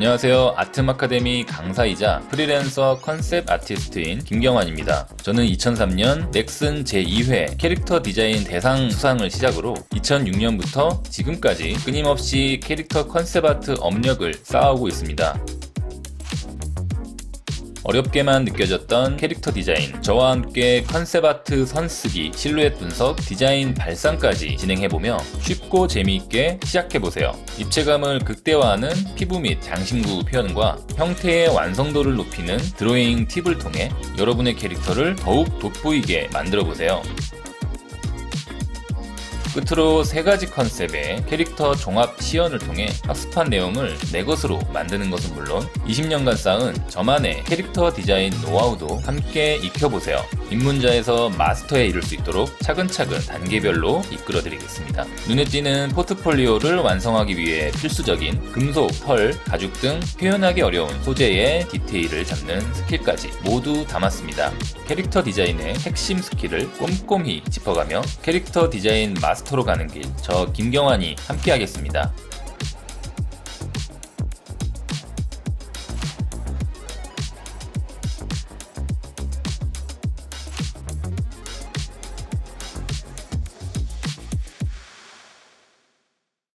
안녕하세요. 아트 마카데미 강사이자 프리랜서 컨셉 아티스트인 김경환입니다. 저는 2003년 넥슨 제2회 캐릭터 디자인 대상 수상을 시작으로 2006년부터 지금까지 끊임없이 캐릭터 컨셉 아트 업력을 쌓아오고 있습니다. 어렵게만 느껴졌던 캐릭터 디자인, 저와 함께 컨셉 아트 선쓰기, 실루엣 분석, 디자인 발상까지 진행해보며 쉽고 재미있게 시작해보세요. 입체감을 극대화하는 피부 및 장신구 표현과 형태의 완성도를 높이는 드로잉 팁을 통해 여러분의 캐릭터를 더욱 돋보이게 만들어보세요. 끝으로 세 가지 컨셉의 캐릭터 종합 시연을 통해 학습한 내용을 내 것으로 만드는 것은 물론 20년간 쌓은 저만의 캐릭터 디자인 노하우도 함께 익혀보세요. 입문자에서 마스터에 이를 수 있도록 차근차근 단계별로 이끌어 드리겠습니다. 눈에 띄는 포트폴리오를 완성하기 위해 필수적인 금속, 펄, 가죽 등 표현하기 어려운 소재의 디테일을 잡는 스킬까지 모두 담았습니다. 캐릭터 디자인의 핵심 스킬을 꼼꼼히 짚어가며 캐릭터 디자인 마스터로 가는 길, 저 김경환이 함께하겠습니다.